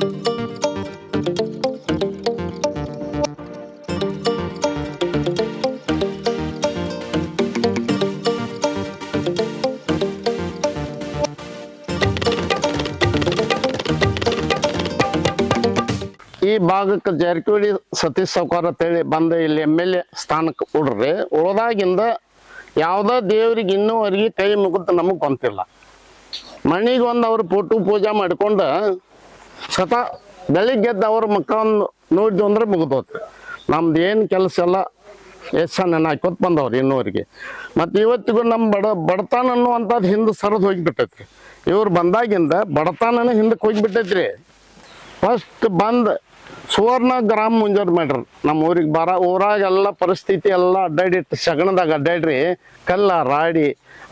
ಈ ಭಾಗಕ್ಕೆ ಜಾರಕಿಹೊಳಿ ಸತೀಶ್ ಸಾವ್ಕಾರ ಅಂತೇಳಿ ಬಂದು ಇಲ್ಲಿ ಎಂ ಎಲ್ ಎ ಸ್ಥಾನಕ್ಕೆ ಉಡ್ರಿ. ಉಳ್ದಾಗಿಂದ ಯಾವುದೋ ದೇವ್ರಿಗೆ ಇನ್ನೂವರೆಗೆ ಕೈ ಮುಗಿದು ನಮಗೆ ಬಂತಿಲ್ಲ. ಮಣಿಗೆ ಒಂದು ಅವ್ರ ಪೋಟು ಪೂಜೆ ಮಾಡ್ಕೊಂಡು ಸತ ಬೆಳಿಗ್ಗೆ ಎದ್ದು ಅವ್ರ ಮುಖವನ್ನು ನೋಡಿದ್ವು ಅಂದ್ರೆ ಮುಗಿದೋತು ನಮ್ದು ಏನು ಕೆಲಸ ಎಲ್ಲ ಎಷ್ಟು ನೆನ ಹಾಕೋತ್ ಬಂದವ್ರು ಇನ್ನೋರಿಗೆ. ಮತ್ತು ಇವತ್ತಿಗೂ ನಮ್ಮ ಬಡ, ಬಡತನ ಅನ್ನುವಂಥದ್ದು ಹಿಂದೆ ಸರಿದು ಹೋಗಿಬಿಟ್ಟೈತ್ರಿ. ಇವ್ರು ಬಂದಾಗಿಂದ ಬಡತನನೇ ಹಿಂದಕ್ಕೆ ಹೋಗಿಬಿಟ್ಟೈತ್ರಿ. ಫಸ್ಟ್ ಬಂದ್ ಸುವರ್ಣ ಗ್ರಾಮ ಮುಂಜಾನೆ ಮಾಡ್ರಿ. ನಮ್ಮ ಊರಿಗೆ ಬರ, ಊರಾಗ ಎಲ್ಲ ಪರಿಸ್ಥಿತಿ ಎಲ್ಲ ಅಡ್ಡಾಡಿಟ್ಟು ಸಗಣದಾಗ ಅಡ್ಡಾಡ್ರಿ, ಕಲ್ಲ, ರಾಡಿ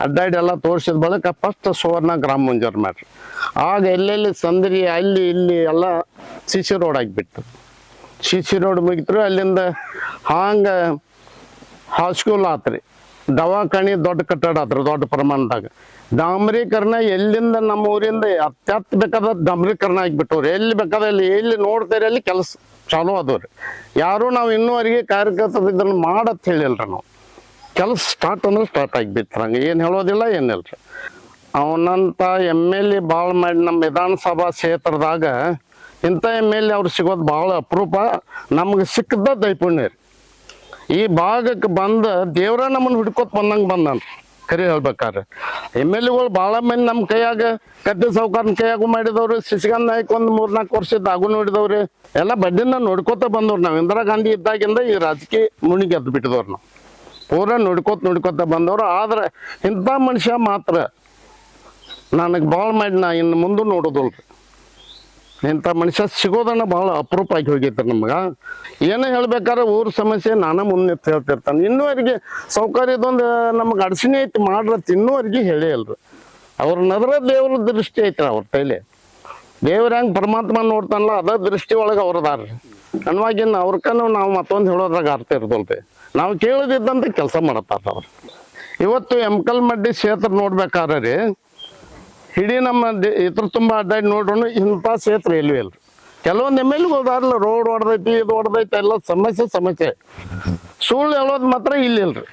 ಅಡ್ಡಾಡಿ ಎಲ್ಲ ತೋರಿಸಿದ ಬಳಿಕ ಫಸ್ಟ್ ಸುವರ್ಣ ಗ್ರಾಮ ಮುಂಜಾನೆ ಮಾಡ್ರಿ. ಆಗ ಎಲ್ಲೆಲ್ಲಿ ಸಂದ್ರಿ, ಅಲ್ಲಿ, ಇಲ್ಲಿ ಎಲ್ಲ ಸಿ ರೋಡ್ ಆಗಿಬಿಟ್ಟು ಸಿ ಸಿ ರೋಡ್ ಮುಗಿತ್ರು ಅಲ್ಲಿಂದ ಹಾಂಗ ಹಾಸ್ಕೂಲ್ ಆತ್ರಿ. ದವಾಖಾನಿ ದೊಡ್ಡ ಕಟ್ಟಡ ಅದ್ರ ದೊಡ್ಡ ಪ್ರಮಾಣದಾಗ. ಡಾಂಬರೀಕರಣ ಎಲ್ಲಿಂದ ನಮ್ಮ ಊರಿಂದ ಅತ್ಯತ್ ಬೇಕಾದ ಡಾಂಬರೀಕರಣ ಆಗಿಬಿಟ್ಟವ್ರಿ. ಎಲ್ಲಿ ಬೇಕಾದ ಅಲ್ಲಿ ಎಲ್ಲಿ ನೋಡ್ತಾರೆ ಅಲ್ಲಿ ಕೆಲಸ ಚಾಲೂ ಆದವ್ರಿ. ಯಾರು ನಾವು ಇನ್ನೂವರೆಗೆ ಕಾರ್ಯಕರ್ತರು ಇದನ್ನ ಮಾಡತ್ ಹೇಳಿಲ್ರಿ ನಾವು. ಕೆಲಸ ಸ್ಟಾರ್ಟ್ ಅಂದ್ರೆ ಸ್ಟಾರ್ಟ್ ಆಗಿಬಿಟ್ರ. ಹಂಗೆ ಏನು ಹೇಳೋದಿಲ್ಲ ಏನಿಲ್ರಿ ಅವನಂತ ಎಂ ಎಲ್ ಎ ಭಾಳ ಮಾಡಿ ನಮ್ಮ ವಿಧಾನಸಭಾ ಕ್ಷೇತ್ರದಾಗ ಇಂಥ ಎಂ ಎಲ್ ಎ ಅವ್ರು ಸಿಗೋದು ಭಾಳ ಅಪರೂಪ. ನಮ್ಗೆ ಸಿಕ್ಕದ ದೈಪುಣ್ಯ ರೀ ಈ ಭಾಗಕ್ಕೆ ಬಂದ ದೇವ್ರ ನಮ್ಮನ್ನು ಹುಡ್ಕೋತ್ ಬಂದಂಗೆ ನಾನು. ಕರಿ ಹೇಳ್ಬೇಕಾದ್ರೆ ಎಂ ಎಲ್ ಎಗಳು ಭಾಳ ಮಂದಿ ನಮ್ಮ ಕೈಯಾಗ ಕದ್ದೆ ಸಾವುಕಾರನ ಕೈಯಾಗು ಮಾಡಿದವ್ರು ಶಶಿಕಾಂತ್ ನಾಯ್ಕ ಒಂದು ಮೂರ್ನಾಲ್ಕು ವರ್ಷದ ಆಗು ನೋಡಿದವ್ರಿ, ಎಲ್ಲ ಬಡ್ಡಿನ ನೋಡ್ಕೋತ ಬಂದವ್ರು ನಾವು. ಇಂದಿರಾ ಗಾಂಧಿ ಇದ್ದಾಗಿಂದ ಈ ರಾಜಕೀಯ ಮುಣಿಗೆ ಎದ್ದು ಬಿಟ್ಟಿದವ್ರು ನಾವು. ಪೂರ ನೋಡ್ಕೋತ ನೋಡ್ಕೋತ ಬಂದವ್ರು, ಆದ್ರೆ ಇಂಥ ಮನುಷ್ಯ ಮಾತ್ರ ನನಗೆ ಭಾಳ ಮಾಡಿ ನಾ ಇನ್ನು ಮುಂದೆ ನೋಡೋದಿಲ್ರಿ. ಇಂಥ ಮನುಷ್ಯ ಸಿಗೋದನ್ನ ಭಾಳ ಅಪರೂಪ ಆಗಿ ಹೋಗೈತೆ ನಮ್ಗೆ. ಏನೇ ಹೇಳ್ಬೇಕಾದ್ರೆ ಊರ ಸಮಸ್ಯೆ ನಾನು ಮುಂದೆ ಹೇಳ್ತಿರ್ತಾನೆ. ಇನ್ನೂವರೆಗೆ ಸೌಕರ್ಯದೊಂದು, ನಮ್ಗೆ ಅಡಚಣೆ ಐತಿ ಮಾಡ್ರತ್ ಅವ್ರಿಗೆ ಹೇಳೇ ಇಲ್ರಿ. ಅವ್ರ ನದರ ದೇವ್ರ ದೃಷ್ಟಿ ಐತ್ರಿ ಅವ್ರ ಕೈಲಿ. ದೇವ್ರ ಹೆಂಗೆ ಪರಮಾತ್ಮ ನೋಡ್ತಾನಲ್ಲ, ಅದ ದೃಷ್ಟಿ ಒಳಗೆ ಅವ್ರದಾರ್ರಿ ಅನ್ವಾಗಿನ ಅವ್ರಕನು ನಾವು ಮತ್ತೊಂದು ಹೇಳೋದ್ರಾಗ ಅರ್ಥ ಇರ್ದಲ್ರಿ. ನಾವು ಕೇಳದಿದ್ದಂತ ಕೆಲಸ ಮಾಡತ್ತಾರ ಅವ್ರು. ಇವತ್ತು ಎಮ್ಕಲ್ ಮಡ್ಡಿ ಕ್ಷೇತ್ರ ನೋಡ್ಬೇಕಾದ್ರೆ ರೀ ಇಡೀ ನಮ್ಮ ಇತರ ತುಂಬ ಅಡ್ಡಾಡಿ ನೋಡ್ರೂ ಇಂಥ ಕ್ಷೇತ್ರ ಇಲ್ವೇ ಇಲ್ಲ ಕೆಲವೊಂದು ಎಂ ಎಲ್ ಹೋದಾರಲ್ಲ ರೋಡ್ ಹೊಡೆದೈತಿ, ಇದು ಹೊಡೆದೈತಿ, ಎಲ್ಲ ಸಮಸ್ಯೆ ಸಮಸ್ಯೆ. ಸುಳ್ಳು ಹೇಳೋದು ಮಾತ್ರ ಇಲ್ಲಿಲ್ರಿ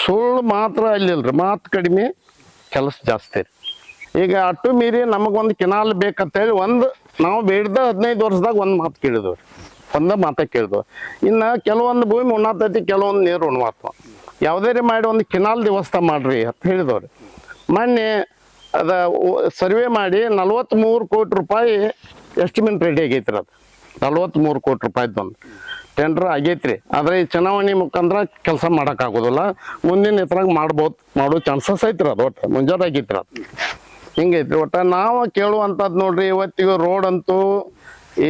ಸುಳ್ಳು ಮಾತ್ರ ಅಲ್ಲಿಲ್ರಿ ಮಾತು ಕಡಿಮೆ, ಕೆಲಸ ಜಾಸ್ತಿ ರೀ. ಈಗ ಅಟ್ಟು ಮೀರಿ ನಮಗೊಂದು ಕೆನಾಲ್ ಬೇಕಂತೇಳಿ ಒಂದು, ನಾವು ಬೇಡ್ದ ಹದಿನೈದು ವರ್ಷದಾಗ ಒಂದು ಮಾತು ಕೇಳಿದ್ವಿ. ಒಂದು ಮಾತಾ ಕೇಳಿದ್ವಿ. ಇನ್ನು ಕೆಲವೊಂದು ಭೂಮಿ ಉಣ್ಣಾತೈತಿ, ಕೆಲವೊಂದು ನೀರು ಉಣ್ಮಾತ್ವ ಯಾವುದೇ ರೀ ಮಾಡಿ ಒಂದು ಕೆನಾಲ್ ವ್ಯವಸ್ಥೆ ಮಾಡ್ರಿ ಅಂತ ಹೇಳಿದವ್ರಿ ಮೊನ್ನೆ ಅದ ಸರ್ವೆ ಮಾಡಿ ನಲ್ವತ್ತ್ಮೂರು ಕೋಟಿ ರೂಪಾಯಿ ಎಸ್ಟಿಮೇಟ್ ರೆಡಿ ಆಗೈತ್ರಿ ಅದು. ನಲ್ವತ್ತ್ಮೂರು ಕೋಟಿ ರೂಪಾಯಿದೊಂದು ಟೆಂಡರ್ ಆಗೈತ್ರಿ. ಆದರೆ ಈ ಚುನಾವಣೆ ಮುಖಾಂತರ ಕೆಲಸ ಮಾಡೋಕ್ಕಾಗೋದಿಲ್ಲ. ಮುಂದಿನ ಇದ್ರಾಗ ಮಾಡ್ಬೋದು, ಮಾಡೋ ಚಾನ್ಸಸ್ ಐತ್ರಿ ಅದು ಒಟ್ಟು. ಮುಂಜಾನೆ ಆಗೈತ್ರಿ ಅದು. ಹಿಂಗೈತ್ರಿ ಒಟ್ಟು. ನಾವು ಕೇಳುವಂಥದ್ದು ನೋಡ್ರಿ, ಇವತ್ತಿಗೂ ರೋಡ್ ಅಂತೂ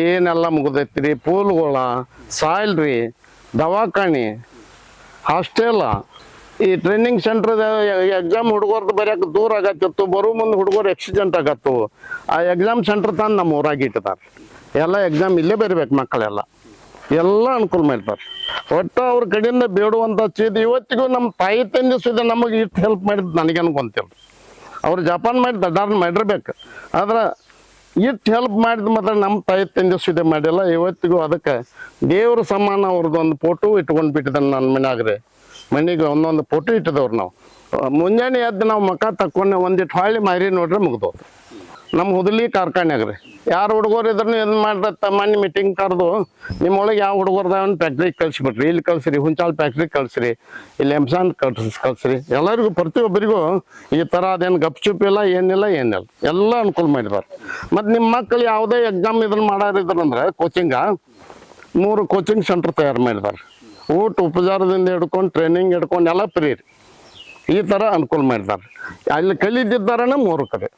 ಏನೆಲ್ಲ ಮುಗಿದೈತ್ರಿ. ಪೂಲ್ಗಳ ಸಾಯಿಲ್ ರೀ, ದವಾಖಾನೆ ಹಾಸ್ಟೆಲ್ ಈ ಟ್ರೈನಿಂಗ್ ಸೆಂಟರ್ ಎಕ್ಸಾಮ್ ಹುಡುಗರ್ದು ಬರೆಯಕ್ ದೂರ ಆಗತ್ತಿತ್ತು, ಬರೋ ಮುಂದೆ ಹುಡುಗರು ಆಕ್ಸಿಡೆಂಟ್ ಆಗತ್ತು. ಆ ಎಕ್ಸಾಮ್ ಸೆಂಟರ್ ತಂದು ನಮ್ಮ ಊರಾಗ ಇಟ್ಟಿದ್ದಾರೆ ಎಲ್ಲ ಎಕ್ಸಾಮ್ ಇಲ್ಲೇ ಬರಿಬೇಕು ಮಕ್ಕಳೆಲ್ಲ. ಎಲ್ಲ ಅನುಕೂಲ ಮಾಡ್ತಾರೆ. ಒಟ್ಟು ಅವ್ರ ಕಡೆಯಿಂದ ಬೇಡುವಂಥ ಚೀದ್ ಇವತ್ತಿಗೂ ನಮ್ಮ ತಾಯಿ ತಂದೆ ಸುದ ನಮಗೆ ಇಷ್ಟು ಹೆಲ್ಪ್ ಮಾಡಿದ್ದು ನನಗೆ ಅನ್ಕೊಂತಿಲ್ಲ ಅವ್ರು ಜಪಾನ್ ಮಾಡಿ ದಡ್ಡಾರ್ನ ಮಾಡಿರ್ಬೇಕು. ಆದ್ರೆ ಇಷ್ಟು ಹೆಲ್ಪ್ ಮಾಡಿದ ಮಾತ್ರ ನಮ್ಮ ತಾಯಿ ತಂದೆ ಸುದ ಮಾಡಿಲ್ಲ. ಇವತ್ತಿಗೂ ಅದಕ್ಕೆ ದೇವ್ರ ಸಮಾನ ಅವ್ರದ್ದು ಒಂದು ಫೋಟೋ ಇಟ್ಕೊಂಡು ಬಿಟ್ಟಿದ್ದಾನೆ ನನ್ನ ಮನ್ಯಾಗ್ರಿ. ಮನೆಗೆ ಒಂದೊಂದು ಫೋಟೋ ಇಟ್ಟಿದವ್ರು ನಾವು. ಮುಂಜಾನೆ ಎದ್ದು ನಾವು ಮಕ್ಕ ತಕ್ಕೊಂಡು ಒಂದಿಟ್ಟು ಹೊಳ್ಳಿ ಮಾರಿ ನೋಡ್ರೆ ಮುಗ್ದವ್ರು ನಮ್ಮ ಹುದಲಿ ಕಾರ್ಖಾನೆ ರೀ. ಯಾರು ಹುಡುಗರು ಇದ್ರೂ ಏನು ಮಾಡ್ರತ್ತ ಮನೆ ಮೀಟಿಂಗ್ ಕರೆದು ನಿಮ್ಮೊಳಗೆ ಯಾವ ಹುಡುಗರ್ದಾವನ್ ಫ್ಯಾಕ್ಟ್ರಿಗೆ ಕಳ್ಸಿಬಿಟ್ರಿ. ಇಲ್ಲಿ ಕಳಿಸ್ರಿ ಹುಂಚಾಲ್ ಫ್ಯಾಕ್ಟ್ರಿಗೆ ಕಳಿಸ್ರಿ. ಇಲ್ಲಿ ಎಮ್ಸಾನ್ ಕಳ್ಸಿ, ಕಳಿಸ್ರಿ. ಎಲ್ಲರಿಗೂ, ಪ್ರತಿಯೊಬ್ಬರಿಗೂ ಈ ಥರ ಅದೇನು ಗಪ್ಚುಪ್ ಇಲ್ಲ, ಏನಿಲ್ಲ ಏನಿಲ್ಲ. ಎಲ್ಲ ಅನುಕೂಲ ಮಾಡಿದಾರೆ. ಮತ್ತು ನಿಮ್ಮ ಮಕ್ಕಳು ಯಾವುದೇ ಎಕ್ಸಾಮ್ ಇದನ್ನ ಮಾಡಾರಿದ್ರಂದ್ರೆ ಕೋಚಿಂಗ ಮೂರು ಕೋಚಿಂಗ್ ಸೆಂಟರ್ ತಯಾರು ಮಾಡಿದ್ದಾರೆ ಊಟ ಉಪಚಾರದಿಂದ ಹಿಡ್ಕೊಂಡು ಟ್ರೈನಿಂಗ್ ಹಿಡ್ಕೊಂಡು, ಎಲ್ಲ ಫ್ರೀ ಈ ಥರ ಅನುಕೂಲ ಮಾಡಿದ್ದಾರೆ. ಅಲ್ಲಿ ಕಲಿದಿದ್ದಾರನೇ ಮೂರು ಕಡೆ